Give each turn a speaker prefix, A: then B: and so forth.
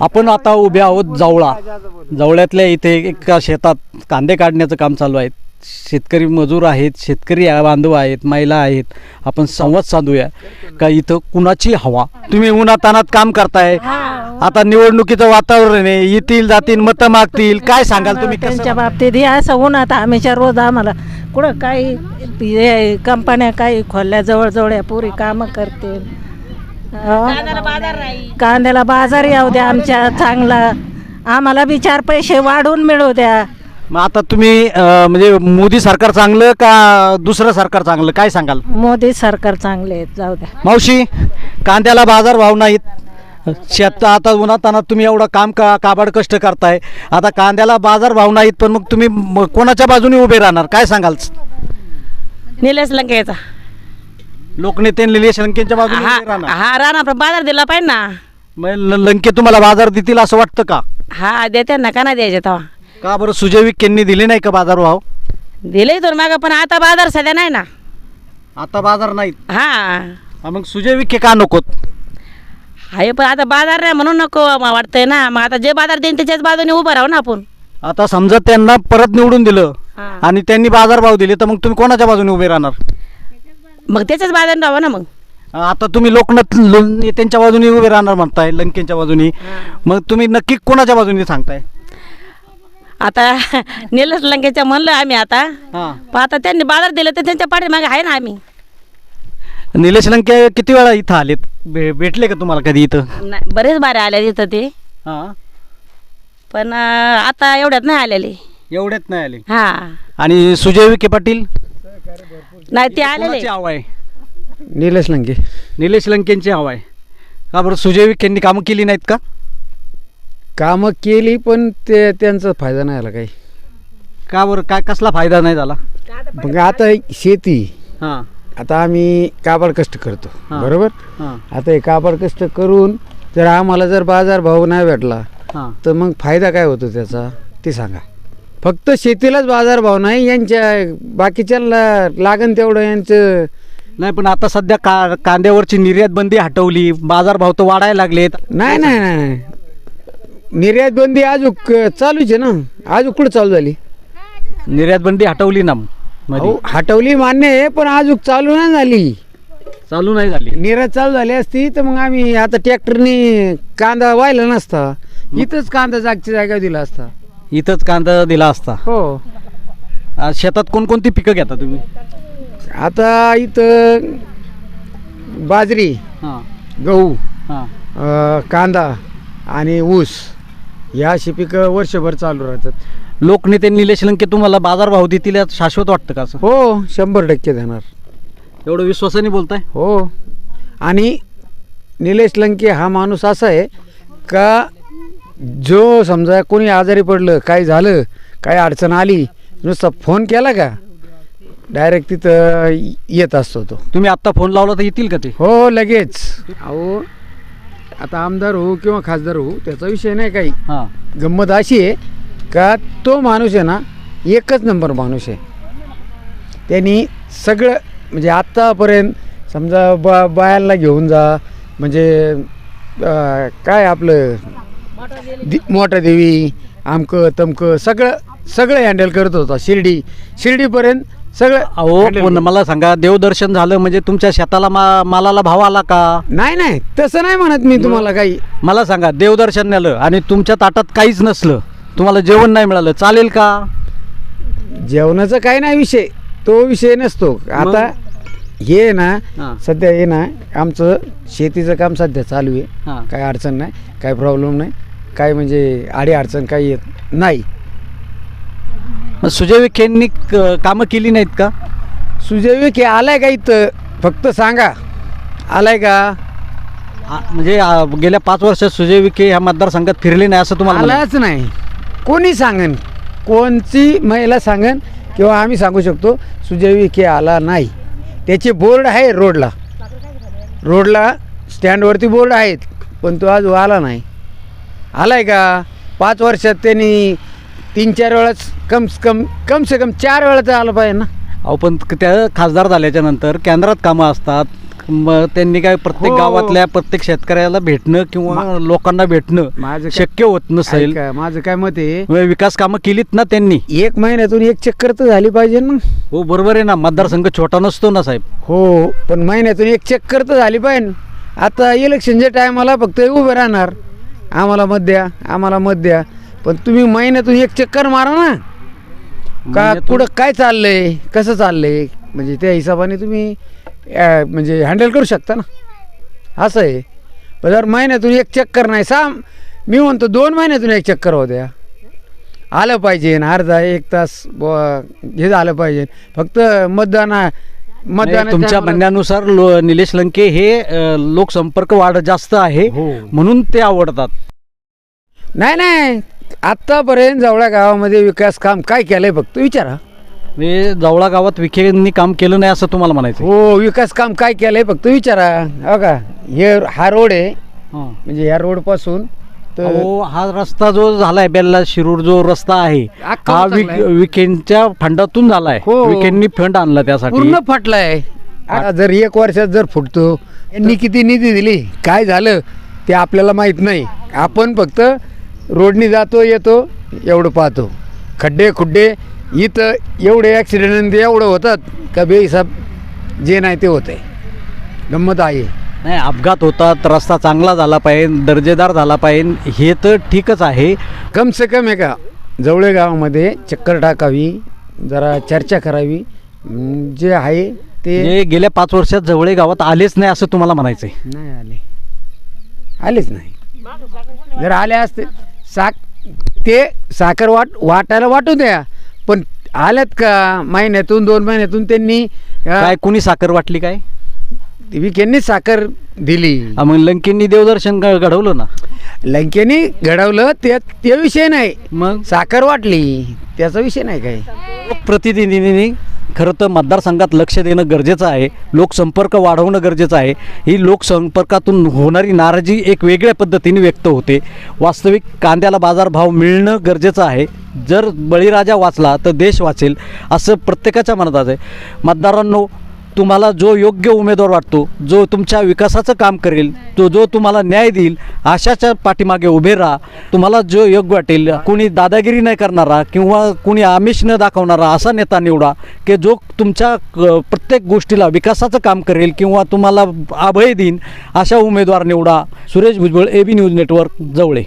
A: आपण आता उभे आहोत जवळा. जवळ्यातल्या इथे एका शेतात कांदे काढण्याचं काम चालू आहे. शेतकरी मजूर आहेत शेतकरी बांधव आहेत महिला आहेत. आपण संवाद साधूया. का इथं कुणाची हवा? तुम्ही उन्हातानात काम करताय. आता निवडणुकीचं वातावरण आहे. येतील जातील मतं मागतील. काय सांगाल तुम्ही?
B: त्यांच्या बाबतीत हे असं उन्हात आम्हीच्या रोज आम्हाला कुठं काही कंपन्या काही खोलल्या जवळजवळ पुरी कामं करते कांद्याला बाजार येऊ द्या आमच्या चांगला. आम्हाला बी चार पैसे वाढून मिळू द्या.
A: मग आता तुम्ही अं, म्हणजे मोदी सरकार चांगलं का दुसरं सरकार चांगलं? काय सांगाल?
B: मोदी सरकार चांगले आहेत जाऊ द्या.
A: मावशी कांद्याला बाजार भाव नाहीत. शेत आता उन्हातानात तुम्ही एवढं काम का काबाड कष्ट करताय. आता कांद्याला बाजार भाव नाहीत पण मग तुम्ही म- कोणाच्या बाजूने उभे राहणार? काय सांगाल?
C: निलेश लंकेचा
A: लोकनेते निलेश लंकेच्या बाजूने
C: हा
A: उभे राहणार.
C: हा राणा पण बाजार दिला पाहिजे ना.
A: मग ल- लंके तुम्हाला बाजार देतील असं वाटतं का?
C: हा देते ना का नाही द्यायचे तेव्हा?
A: का बरं सुजय विखेंनी दिले नाही का बाजार भाव?
C: दिले तर मागं पण आता बाजार सध्या नाही ना.
A: आता बाजार नाहीत.
C: हा.
A: हा, मग सुजय विखे का नकोत?
C: हाय पण आता बाजार नाही म्हणून नको वाटतंय ना. मग आता जे बाजार देईन त्याच्याच बाजूने उभं राहू ना आपण.
A: आता समजा त्यांना परत निवडून दिलं
C: हा.
A: आणि त्यांनी बाजार भाव दिले तर मग तुम्ही कोणाच्या बाजूने उभे राहणार?
C: मग त्याच्याच बाजार राहावं ना मग.
A: आता तुम्ही लोकनाथ लो- नेत्यांच्या बाजूने उभे राहणार म्हणताय लंकेच्या बाजूने. मग तुम्ही नक्की कोणाच्या बाजूने सांगताय?
C: आता निलेश लंकेच्या म्हणलं आम्ही आता.
A: हा.
C: पण आता त्यांनी बाजार दिलं तर त्यांच्या पाठीमागे आहे ना आम्ही.
A: निलेश लंके किती वेळा इथं आलेत? भे- भेटले का तुम्हाला कधी इथं?
C: नाही बरेच बारे आले तिथं ते.
A: हा.
C: पण अं, आता एवढ्यात नाही आलेले.
A: एवढ्यात नाही आले.
C: हा.
A: आणि सुजय विखे पाटील?
C: नाही ते आलेले
A: कोणाची हवा आहे?
D: निलेश लंके.
A: निलेश लंकेंची हवा आहे. का बरं सुजय विखेंनी कामं केली नाहीत का?
D: कामं केली पण ते त्यांचा फायदा नाही आला काही.
A: का बरं काय कसला फायदा नाही झाला?
D: मग आता शेती.
A: हां.
D: आता आम्ही काबाड कष्ट करतो
A: हा.
D: बरोबर?
A: हां.
D: आता हे काबाड कष्ट करून जर आम्हाला जर बाजार भाव नाही भेटला
A: हां.
D: तर मग फायदा काय होतो त्याचा ते सांगा. फक्त शेतीलाच बाजार भाव नाही यांच्या बाकीच्यांना लागन तेवढं यांचं.
A: नाही पण आता सध्या का कांद्यावरची निर्यात बंदी हटवली बाजारभाव तर वाढायला लागलेत.
D: नाही नाही नाही. निर्यात बंदी अजूक चालूच आहे ना. अजून कुठं चालू झाली?
A: निर्यात बंदी हटवली ना. मध्ये.
D: अहो, हटवली मान्य आहे पण अजून चालू नाही झाली.
A: चालू नाही झाली.
D: निर्यात चालू झाली असती तर मग आम्ही आता ट्रॅक्टरनी कांदा वाहिला नसता. इथंच कांदा जागची जागा दिला असता.
A: इथंच कांदा दिला असता.
D: हो.
A: आज शेतात कोणकोणती पिकं घेता तुम्ही?
D: आता इथं बाजरी
A: हां.
D: गहू
A: हां.
D: अं, कांदा आणि ऊस या अशी पिकं वर्षभर चालू राहतात.
A: लोकनेते निलेश लंके तुम्हाला बाजारभाव देतील यात शाश्वत वाटतं का असं?
D: हो शंभर टक्के देणार.
A: एवढं विश्वासाने बोलताय?
D: हो. आणि निलेश लंके हा माणूस असा आहे का जो समजा कोणी आजारी पडलं काय झालं काय अडचण आली नुसता फोन केला का? डायरेक्ट तिथं येत असतो तो.
A: तुम्ही आत्ता फोन लावला तर येतील का ते?
D: हो लगेच. अहो आता आमदार हो किंवा खासदार हो त्याचा विषय नाही काही.
A: हां.
D: गंमत अशी आहे का तो माणूस आहे ना एकच नंबर माणूस आहे. त्यांनी सगळं म्हणजे आत्तापर्यंत समजा बा बायांना घेऊन जा म्हणजे अं, काय आपलं दि मोठा देवी आमकं तमकं सगळं सगळं हँडल करत होता. शिर्डी शिर्डीपर्यंत सगळं
A: अहो
D: handle
A: पण
D: करत.
A: मला सांगा देवदर्शन झालं म्हणजे तुमच्या शेताला मा मालाला भाव आला का?
D: नाही नाही तसं नाही म्हणत मी तुम्हाला काही.
A: मला सांगा देवदर्शन नेलं आणि तुमच्या ताटात काहीच नसलं तुम्हाला जेवण नाही मिळालं चालेल का?
D: जेवणाचा काही नाही विषय तो विषय नसतो. आता हे आहे
A: हां.
D: ना सध्या हे ना आमचं शेतीचं काम सध्या चालू आहे.
A: हां.
D: काय अडचण नाही काय प्रॉब्लेम नाही. काय म्हणजे आडी अडचण काही येत नाही.
A: मग सुजय विखेंनी क- कामं केली नाहीत का?
D: सुजय विखे आलाय का इथं? फक्त सांगा. आलाय का?
A: आ- म्हणजे आ, गेल्या पाच वर्षात सुजय विखे ह्या मतदारसंघात फिरले नाही असं तुम्हाला म्हणायचं?
D: आलाच नाही. कोणी सांगन? कोणची महिला सांगन? किंवा आम्ही सांगू शकतो सुजय विखे आला नाही. त्याचे बोर्ड आहे रोडला. रोडला स्टँडवरती बोर्ड आहेत पण तो आज आला नाही. आलाय का? पाच वर्षात त्यांनी तीन चार वेळाच कम कम कम से कम चार वेळा तर आलं पाहिजे ना.
A: अहो पण त्या खासदार झाल्याच्यानंतर केंद्रात कामं असतात. मग त्यांनी काय प्रत्येक
D: हो.
A: गावातल्या प्रत्येक शेतकऱ्याला भेटणं किंवा लोकांना भेटणं
D: माझं काय-
A: शक्य होत नसेल.
D: ऐका, माझं काय मत आहे?
A: मग विकास कामं केलीत ना त्यांनी.
D: एक महिन्यातून एक चक्कर तर झाली पाहिजे ना.
A: हो बरोबर आहे ना. मतदारसंघ छोटा नसतो ना साहेब.
D: हो पण महिन्यातून एक चक्कर तर झाली पाहिजे आता इलेक्शनच्या टायमाला फक्त उभे राहणार. आम्हाला मत द्या आम्हाला मत द्या. पण तुम्ही महिन्यातून एक चक्कर मारा ना. का कुठं काय चाललंय कसं चाललंय? म्हणजे त्या हिशोबाने तुम्ही अं, म्हणजे हँडल करू शकता ना. असं आहे. पण जर महिन्यातून एक चक्कर नाही सा मी म्हणतो दोन महिन्यातून एक चक्कर होऊ द्या. आलं पाहिजे अर्धा एक तास ब- हे झालं पाहिजे. फक्त मतदान
A: तुमच्या म्हणण्यानुसार लो- निलेश लंके हे अ, लोकसंपर्क वाढ जास्त आहे
D: हो.
A: म्हणून ते आवडतात.
D: नाही नाही. आत्तापर्यंत जवळ्या गावामध्ये विकास काम काय केलंय फक्त विचारा.
A: म्हणजे जवळा गावात विखेंनी काम केलं नाही असं तुम्हाला म्हणायचं
D: हो विकास काम काय केलंय फक्त विचारा. हो का हे हा रोड आहे. म्हणजे ह्या रोडपासून तर
A: अहो हा रस्ता जो झालाय बेल्ला शिरूर जो रस्ता आहे
D: अख्खा
A: हा
D: चांगला आहे.
A: विकेंडच्या फंडातून झालाय.
D: हो.
A: विकेंडनी फंड आणला त्यासाठी.
D: पूर्ण फाटलाय. आता जर एक वर्षात जर फुटतो यांनी किती निधी दिली? काय झालं? ते आपल्याला माहीत नाही. आपण फक्त रोडनी जातो येतो एवढं पाहतो. खड्डे खुड्डे इथं एवढे ॲक्सिडेंट एवढं होतात का बेहिसाब जे नाही ते होतंय. गंमत आहे.
A: नाही अपघात होतात रस्ता चांगला झाला पाहिजे दर्जेदार झाला पाहिजे हे तर ठीकच आहे.
D: कम से कम आहे का जवळे गावामध्ये चक्कर टाकावी जरा चर्चा करावी. अं, जे आहे ते
A: गेल्या पाच वर्षात जवळे गावात आलेच नाही असं तुम्हाला म्हणायचंय.
D: नाही आले. आलेच नाही. जर आले असते साक ते साखर वाट वाटायला वाटू द्या पण आल्यात का महिन्यातून दोन महिन्यातून त्यांनी
A: काय कुणी साखर वाटली काय?
D: विकेंनी साखर दिली.
A: हा, मग लंकेंनी देवदर्शन घ- घडवलं ना?
D: लंकेनी घडवलं ते ते विषय नाही.
A: मग?
D: साखर वाटली त्याचा विषय नाही काय
A: लोकप्रतिनिधींनी खरं तर मतदारसंघात लक्ष देणं गरजेचं आहे लोकसंपर्क वाढवणं गरजेचं आहे. ही लोकसंपर्कातून होणारी नाराजी एक वेगळ्या पद्धतीने व्यक्त होते. वास्तविक कांद्याला बाजारभाव मिळणं गरजेचं आहे. जर बळीराजा वाचला तर देश वाचेल असं प्रत्येकाच्या मनात आहे. मतदारांनो तुम्हाला जो योग्य उमेदवार वाटतो जो तुमच्या विकासाचं काम करेल तो जो तुम्हाला न्याय देईल अशाच्या पाठीमागे उभे राहा. तुम्हाला जो योग्य वाटेल कुणी दादागिरी नाही करणारा किंवा कुणी आमिष न दाखवणारा असा नेता निवडा की जो तुमच्या क- प्रत्येक गोष्टीला विकासाचं काम करेल किंवा तुम्हाला अभय देईन अशा उमेदवार निवडा. Suresh Bhujbal A B news network Jawale.